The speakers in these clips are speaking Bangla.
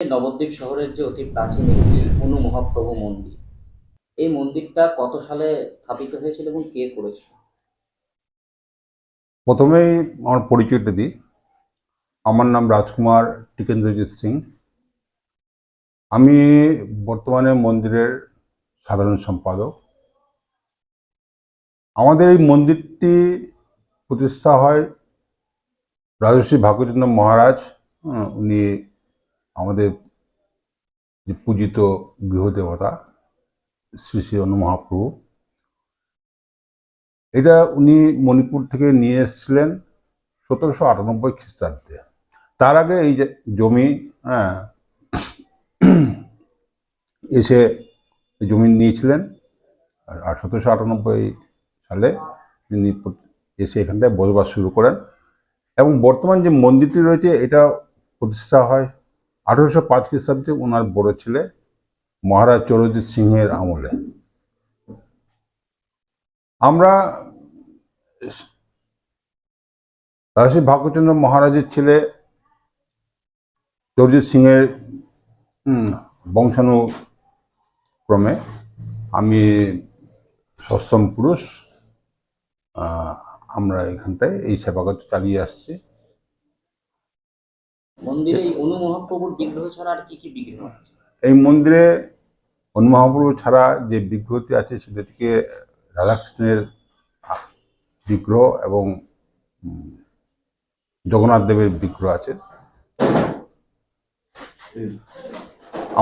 নবদ্বীপ শহরের যে অতি প্রাচীন একটি অনু মহাপ্রভু মন্দির, এই মন্দিরটা কত সালে স্থাপিত হয়েছিল এবং কে করেছিল? প্রথমেই আমার পরিচয়টা দিই। আমার নাম রাজকুমার টিকেন্দ্রজিৎ সিং। আমি বর্তমানে মন্দিরের সাধারণ সম্পাদক। আমাদের এই মন্দিরটি প্রতিষ্ঠা হয় রাজশ্রী ভাগ্যচন্দ্র মহারাজ উনি আমাদের যে পূজিত গৃহদেবতা শ্রী শ্রী মহাপ্রভু এটা উনি মণিপুর থেকে নিয়ে এসেছিলেন সতেরোশো আটানব্বই খ্রিস্টাব্দে। তার আগে এই যে জমি হ্যাঁ এসে জমি নিয়েছিলেন। আর- সতেরোশো আটানব্বই সালে তিনি এসে এখানটায় বসবাস শুরু করেন। এবং বর্তমান যে মন্দিরটি রয়েছে, এটা প্রতিষ্ঠা হয় আঠারোশো পাঁচ খ্রিস্টাব্দে ওনার বড় ছেলে মহারাজ চরজিৎ সিংহের আমলে। আমরা রাজশ্রী ভাগ্যচন্দ্র মহারাজের ছেলে চরজিৎ সিংয়ের বংশানুক্রমে আমি সষ্টম পুরুষ আমরা এখানটায় এই সেবাগত চালিয়ে আসছি। এই এই মন্দিরে হনুমহাপ্রভু ছাড়া যে বিগ্রহটি আছে সেটিকে রাধাকৃষ্ণের বিগ্রহ এবং জগন্নাথ দেবের বিগ্রহ আছে।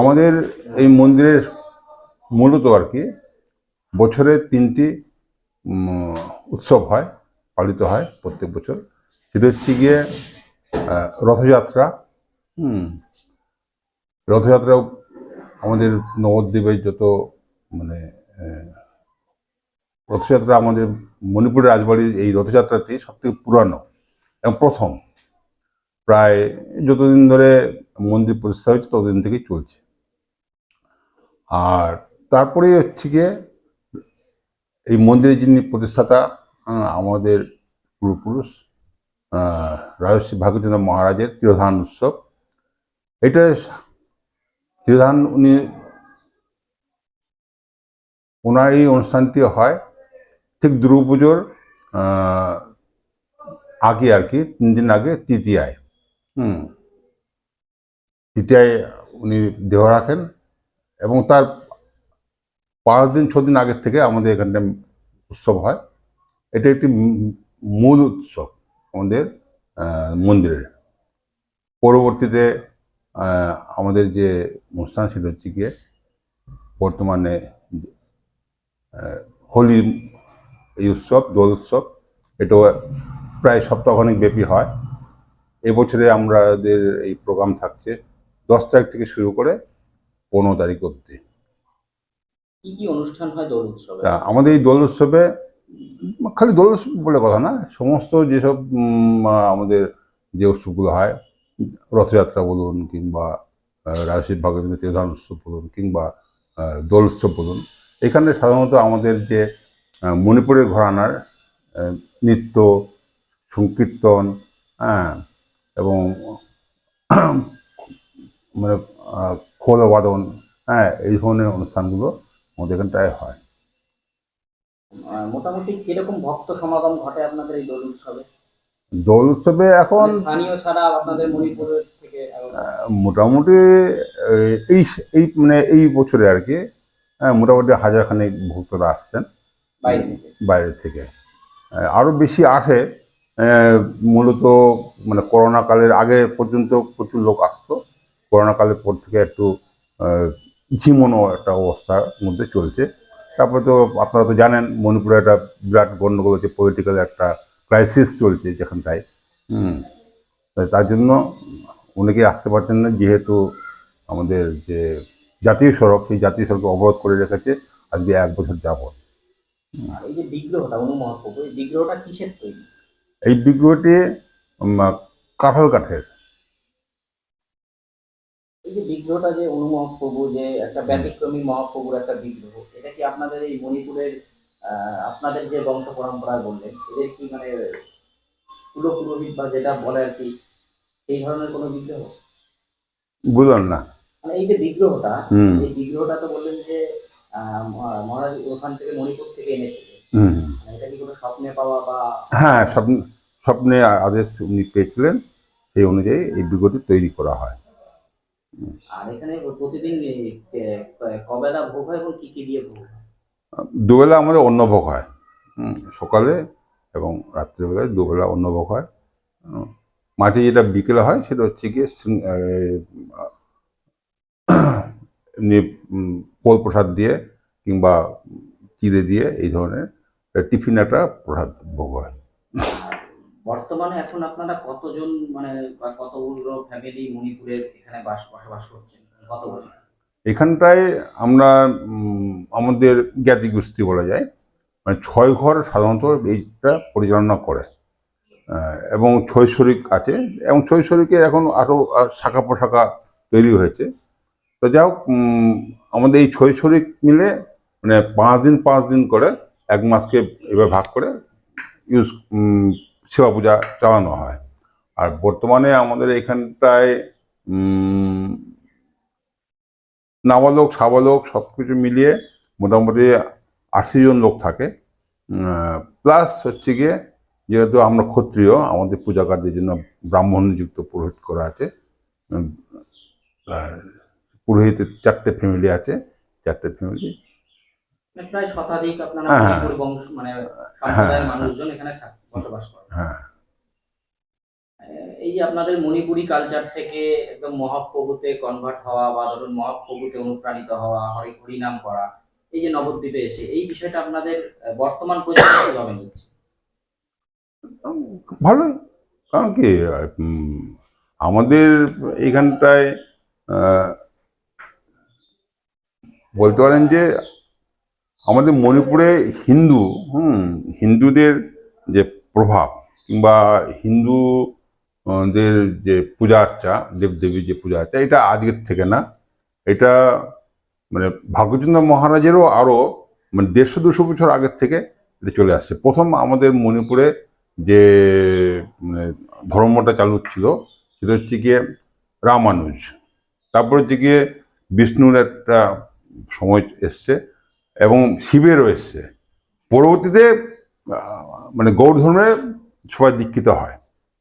আমাদের এই মন্দিরের মূলত আর কি বছরে তিনটি উৎসব হয়, পালিত হয় প্রত্যেক বছর। সেটা হচ্ছে গিয়ে রথযাত্রা। হুম। রথযাত্রাও আমাদের নবদ্বীপের যত মানে রথযাত্রা আমাদের মণিপুরের রাজবাড়ির এই রথযাত্রাটি সবথেকে পুরানো এবং প্রথম। প্রায় যতদিন ধরে মন্দির প্রতিষ্ঠা হয়েছে ততদিন থেকেই চলছে। আর তারপরে হচ্ছে গিয়ে এই মন্দিরের যিনি প্রতিষ্ঠাতা আমাদের পূর্বপুরুষ রাজশ্রী ভাগ্যচন্দ্র মহারাজের তিরোধান উৎসব। এটা তিরোধান উনি ওনার এই অনুষ্ঠানটি হয় ঠিক দুর্গাপুজোর আগে আর কি, তিন দিন আগে তৃতীয়ায়। হুম। তৃতীয়ায় উনি দেহ রাখেন এবং তার পাঁচ দিন, ছ দিন আগের থেকে আমাদের এখানটা উৎসব হয়। এটা একটি মূল উৎসব। আমাদের মন্দিরের। পরবর্তীতে আমাদের যে অনুষ্ঠান সেটা হচ্ছে গিয়ে বর্তমানে হোলি এই উৎসব দোল উৎসব এটাও প্রায় সপ্তাহখানেক ব্যাপী হয়। এবছরে আমাদের এই প্রোগ্রাম থাকছে দশ তারিখ থেকে শুরু করে পনেরো তারিখ অবধি। কি কি অনুষ্ঠান হয় দোল উৎসবে? আমাদের এই দোল উৎসবে খালি দোল উৎসব বলে কথা না সমস্ত যেসব আমাদের যে উৎসবগুলো হয় রথযাত্রা বলুন কিংবা আহ, রাজশী ভাগবতী তিরোধান উৎসব বলুন কিংবা দোল উৎসব বলুন এখানে সাধারণত আমাদের যে মণিপুরের ঘরানার নৃত্য সংকীর্তন হ্যাঁ এবং মানে আহ, খোল বাদন হ্যাঁ এই ধরনের অনুষ্ঠানগুলো আমাদের এখানটায় হয়। মোটামুটি কীরকম ভক্ত সমাগম ঘটে আপনাদের এই দোল উৎসবে? দোল উৎসবে এখন মানে স্থানীয় ছাড়া আপনাদের মণিপুরের থেকে মোটামুটি এই এই মানে এই বছরে আর কি মোটামুটি হাজার খানেক ভক্তরা আসছেন। বাইরে থেকে? বাইরে থেকে। আহ, আরও বেশি আসে মূলত মানে করোনা কালের আগে পর্যন্ত প্রচুর লোক আসতো। করোনা কালের পর থেকে একটু ঝিমোনো একটা অবস্থার মধ্যে চলছে। তারপরে তো আপনারা তো জানেন মণিপুরে একটা বিরাট গণ্ডগোল হচ্ছে পলিটিক্যাল একটা ক্রাইসিস চলছে যেখানটায়। হুম। তার জন্য অনেকে আসতে পারছেন না যেহেতু আমাদের যে জাতীয় সড়ক সেই জাতীয় সড়ক অবরোধ করে রেখেছে আজকে এক বছর আর এই বিগ্রহটা অনু মহাপ্রভু এই যে বিগ্রহটা যে অনু মহাপ্রভু যে একটা ব্যতিক্রমী মহাপ্রভুর একটা বিগ্রহ এটা কি আপনাদের এই মণিপুরের আহ, আপনাদের যে বংশ পরম্পরায় বললেন এদের কি মানে কুলপুরোহিত বা যেটা বলে আর কি এই ধরনের কোনো বিগ্রহ? বুঝলাম না। মানে এই যে বিগ্রহটা এই বিগ্রহটা তো বললেন যে মহারাজ ওখান থেকে মণিপুর থেকে এনেছিলেন। হুম। মানে এটা কি কোনো স্বপ্নে পাওয়া বা হ্যাঁ স্বপ্ন স্বপ্নে আদেশ উনি পেয়েছিলেন সেই অনুযায়ী এই বিগতি তৈরি করা হয়। আর এখানে প্রতিদিন কবেলা ভোগ হয় এবং কি কি দিয়ে ভোগ দুবেলা আমাদের অন্নভোগ হয়। সকালে এবং রাত্রিবেলায় দুবেলা অন্নভোগ হয়। হুম, মাঝে যেটা বিকেলে হয় সেটা হচ্ছে গিয়ে পোল প্রসাদ দিয়ে কিংবা চিড়ে দিয়ে এই ধরনের টিফিন একটা প্রসাদ ভোগ হয়। বর্তমানে এখন আপনারা কতজন মানে কতগুলো ফ্যামিলি মণিপুরের এখানে বাস, বসবাস করছেন? কত এখানটায় আমরা আমাদের জ্ঞাতি গোষ্ঠী বলা যায় মানে ছয় ঘর সাধারণত এইটা পরিচালনা করে। এবং ছয় শরিক আছে, এবং ছয় শরিকে এখন আরও শাখা পোশাখা তৈরি হয়েছে। তো যাই হোক আমাদের এই ছয় শরিক মিলে মানে পাঁচ দিন পাঁচ দিন করে এক মাসকে এবার ভাগ করে ইউজ সেবা পূজা চালানো হয়। আর বর্তমানে আমাদের এখানটায় নাবালক সাবালক সব কিছু মিলিয়ে মোটামুটি আশি জন লোক থাকে। প্লাস হচ্ছে গিয়ে যেহেতু আমরা ক্ষত্রিয় আমাদের পূজা কার্যের জন্য ব্রাহ্মণ নিযুক্ত পুরোহিত করা আছে। পুরোহিতের চারটে ফ্যামিলি আছে চারটে ফ্যামিলি মানে প্রায় শতাধিক আপনারা হ্যাঁ, মণিপুর বসবাস করে। হ্যাঁ। এই যে আপনাদের মণিপুরি কালচার থেকে একদম মহাপ্রভুতে কনভার্ট হওয়া বা ধরুন মহাপ্রভুতে অনুপ্রাণিত হওয়া হরি হরিনাম করা এই যে নবদ্বীপে এসে এই বিষয়টা আপনাদের বর্তমান প্রজন্ম কীভাবে নিচ্ছে? ভালোই। কারণ কি আমাদের এইখানটায় আহ, বলতে পারেন যে আমাদের মণিপুরে হিন্দু হুম হিন্দুদের যে প্রভাব কিংবা হিন্দু আহ, দের যে পূজা আর্চা দেবদেবীর যে পূজা আর্চা এটা আজকের থেকে না। এটা মানে ভাগ্যচন্দ্র মহারাজেরও আরও মানে দেড়শো দুশো বছর আগের থেকে এটা চলে আসছে। প্রথম আমাদের মণিপুরে যে মানে ধর্মটা চালু ছিল সেটা হচ্ছে গিয়ে রামানুজ। তারপর হচ্ছে গিয়ে বিষ্ণুর একটা সময় এসছে এবং শিবেরও এসছে। পরবর্তীতে মানে গৌড় ধর্মে সবাই দীক্ষিত হয়।